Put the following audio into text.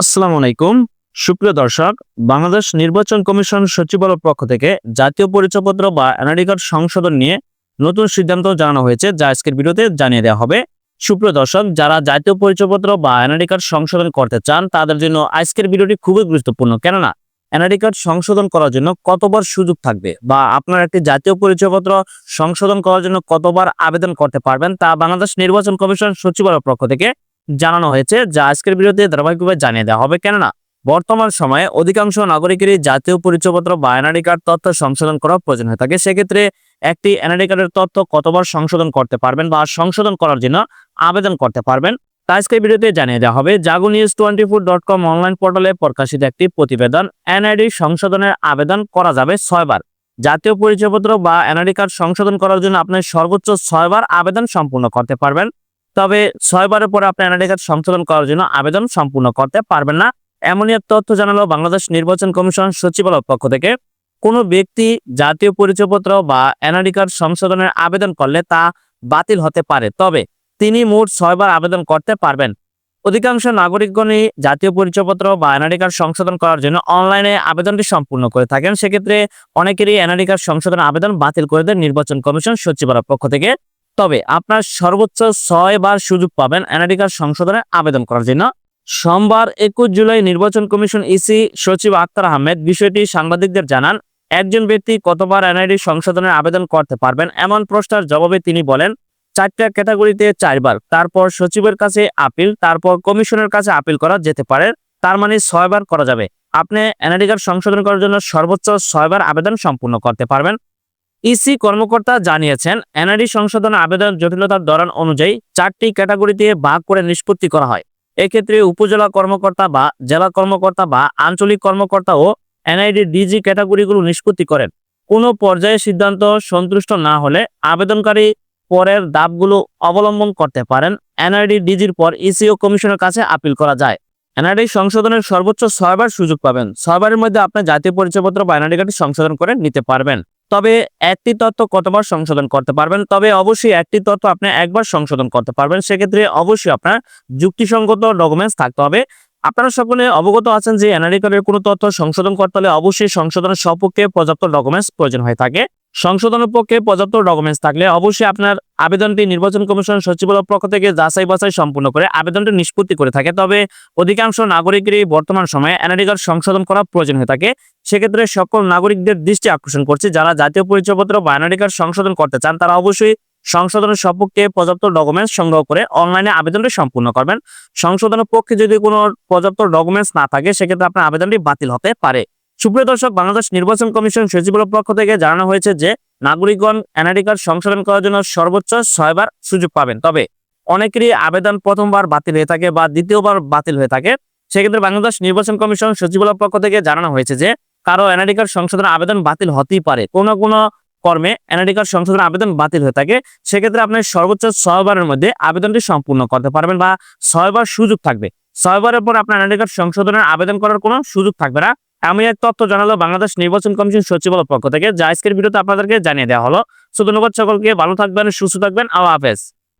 আসসালামু আলাইকুম। সুপ্রিয় দর্শক, বাংলাদেশ নির্বাচন কমিশন সচিবালয়ের পক্ষ থেকে জাতীয় পরিচয়পত্র বা এনআইডি কার্ড সংশোধন নিয়ে নতুন সিদ্ধান্ত জানানো হয়েছে, যা আজকের ভিডিওতে জানিয়ে দেওয়া হবে। সুপ্রিয় দর্শক, যারা জাতীয় পরিচয়পত্র বা এনআইডি কার্ড সংশোধন করতে চান, তাদের জন্য আজকের ভিডিওটি খুবই গুরুত্বপূর্ণ। কেননা এনআইডি কার্ড সংশোধন করার জন্য কতবার সুযোগ থাকবে বা আপনার একটি জাতীয় পরিচয়পত্র সংশোধন করার জন্য কতবার আবেদন করতে পারবেন, তা বাংলাদেশ নির্বাচন কমিশন সচিবালয়ের পক্ষ থেকে জানানো হয়েছে, যা আজকের ভিডিওতে ধারাবাহিকভাবে জানিয়ে দেওয়া হবে। কেননা, বর্তমান সময়ে অধিকাংশ নাগরিকেরই জাতীয় পরিচয়পত্র বা এনআইডি কার্ড তথ্য সংশোধন করা প্রয়োজন হয়ে থাকে। সেক্ষেত্রে একটি এনআইডি কার্ডের তথ্য কতবার সংশোধন করতে পারবেন বা সংশোধন করার জন্য আবেদন করতে পারবেন, তা আজকের ভিডিওতে জানিয়ে দেওয়া হবে। Jago news twenty four dot com online পোর্টালে প্রকাশিত একটি প্রতিবেদন এনআইডি সংশোধনের আবেদন করা যাবে ছয়বার। জাতীয় পরিচয়পত্র বা এনআইডি কার্ড সংশোধন করার জন্য আপনি সর্বোচ্চ ছয়বার আবেদন সম্পূর্ণ করতে পারবেন। তবে ছয়বারের পরে আপনি এনআইডি কার্ড সংশোধন করার জন্য আবেদন সম্পূর্ণ করতে পারবেন না। এমনই এক তথ্য জানালো বাংলাদেশ নির্বাচন কমিশন সচিবালয়ের পক্ষ থেকে। কোনো ব্যক্তি জাতীয় পরিচয়পত্র বা এনআইডি কার্ড সংশোধনের আবেদন করলে তা বাতিল হতে পারে, তবে তিনি মোট ছয়বার আবেদন করতে পারবেন। অধিকাংশ নাগরিকগণই জাতীয় পরিচয়পত্র বা এনআইডি কার্ড সংশোধন করার জন্য অনলাইনে আবেদনটি সম্পূর্ণ করে থাকেন। সেক্ষেত্রে অনেকেরই এনআইডি কার্ড সংশোধন আবেদন বাতিল করে দেন নির্বাচন কমিশন সচিবালয়ের পক্ষ থেকে। তবে আপনার সর্বোচ্চ ছয় বার সুযোগ পাবেন এনআইডি কার্ড সংশোধনের আবেদন করার জন্য। সোমবার একুশ জুলাই নির্বাচন কমিশন ইসি সচিব আক্তার আহমেদ বিষয়টি সাংবাদিকদের জানান, একজন ব্যক্তি কতবার এনআইডি সংশোধনের আবেদন করতে পারবেন এমন প্রশ্নের জবাবে তিনি বলেন, চারটা ক্যাটাগরিতে চারবার, তারপর সচিবের কাছে আপিল, তারপর কমিশনের কাছে আপিল করা যেতে পারে, তার মানে ছয়বার করা যাবে। আপনি এনআইডি কার্ড সংশোধন করার জন্য সর্বোচ্চ ছয়বার আবেদন সম্পূর্ণ করতে পারবেন। ইসি কর্মকর্তা জানিয়েছেন, এনআরডি সংশোধন আবেদন জটিলতার ধরন অনুযায়ী চারটি ক্যাটাগরিতে ভাগ করে নিষ্পত্তি করা হয়। এক্ষেত্রে উপজেলা কর্মকর্তা বা জেলা কর্মকর্তা বা আঞ্চলিক কর্মকর্তা ও এনআইডি ডিজি ক্যাটাগরিগুলো নিষ্পত্তি করেন। কোনো পর্যায়ে সিদ্ধান্ত সন্তুষ্ট না হলে আবেদনকারী পরের ধাপগুলো অবলম্বন করতে পারেন। এনআইডি ডিজির পর ইসিও কমিশনের কাছে আপিল করা যায়। এনআইডি সংশোধনের সর্বোচ্চ ছয়বার সুযোগ পাবেন। ছয়বারের মধ্যে আপনি জাতীয় পরিচয়পত্র বা এনআইডি কার্ড সংশোধন করে নিতে পারবেন। তবে একটি তত্ত্ব কতবার সংশোধন করতে পারবেন? তবে অবশ্যই একটি তত্ত্ব আপনি একবার সংশোধন করতে পারবেন। সেক্ষেত্রে অবশ্যই আপনার যুক্তিসঙ্গত ডকুমেন্টস থাকতে হবে। আপনারা সকলে অবগত আছেন যে এনআরডি কার্ডের কোনো তথ্য সংশোধন করতে হলে অবশ্যই সংশোধনের সপক্ষে পর্যাপ্ত ডকুমেন্টস প্রয়োজন হয়ে থাকে। সংশোধনের পক্ষে পর্যাপ্ত ডকুমেন্টস থাকলে অবশ্যই আপনার আবেদনটি নির্বাচন কমিশন সচিবালয়ের পক্ষ থেকে যাচাই বাছাই সম্পূর্ণ করে আবেদনটি নিষ্পত্তি করে থাকে। তবে অধিকাংশ নাগরিকেরই বর্তমান সময়ে এনআরডি কার্ড সংশোধন করা প্রয়োজন হয়ে থাকে। সেক্ষেত্রে সকল নাগরিকদের দৃষ্টি আকর্ষণ করছে। যারা জাতীয় পরিচয়পত্র বা এনআরডি কার্ড সংশোধন করতে চান, তারা অবশ্যই সংশোধনের সপক্ষে পর্যাপ্ত ডকুমেন্টস সংগ্রহ করে অনলাইনে আবেদনটি সম্পূর্ণ করবেন। সংশোধনের পক্ষে যদি কোনো পর্যাপ্ত ডকুমেন্টস না থাকে, সেক্ষেত্রে আপনার আবেদনটি বাতিল হতে পারে। সুপ্রিয় দর্শক, বাংলাদেশ নির্বাচন কমিশন সচিবের পক্ষ থেকে জানানো হয়েছে যে, নাগরিকগণ এনআইডি কার্ড সংশোধন করার জন্য সর্বোচ্চ ছয়বার সুযোগ পাবেন। তবে অনেকেরই আবেদন প্রথমবার বাতিল হয়ে থাকে বা দ্বিতীয়বার বাতিল হয়ে থাকে। সেক্ষেত্রে বাংলাদেশ নির্বাচন কমিশন সচিবালয়ের পক্ষ থেকে জানানো হয়েছে যে, কারও এনআইডি কার্ড সংশোধনের আবেদন বাতিল হতেই পারে। কোনো কোনো কর্মে এনআইডি কার্ড সংশোধনের আবেদন বাতিল হয়ে থাকে। সেক্ষেত্রে আপনি সর্বোচ্চ ছয়বারের মধ্যে আবেদনটি সম্পূর্ণ করতে পারবেন বা ছয়বার সুযোগ থাকবে। ছয়বারের পর আপনার এনআইডি কার্ড সংশোধনের আবেদন করার কোনো সুযোগ থাকবে না। আমি এক তথ্য জানালো বাংলাদেশ নির্বাচন কমিশন সচিবালয় পক্ষ থেকে, যা আজকের ভিডিওতে আপনাদেরকে জানিয়ে দেওয়া হলো। সো ধন্যবাদ সকলকে, ভালো থাকবেন, সুস্থ থাকবেন, আল্লাহ হাফেজ।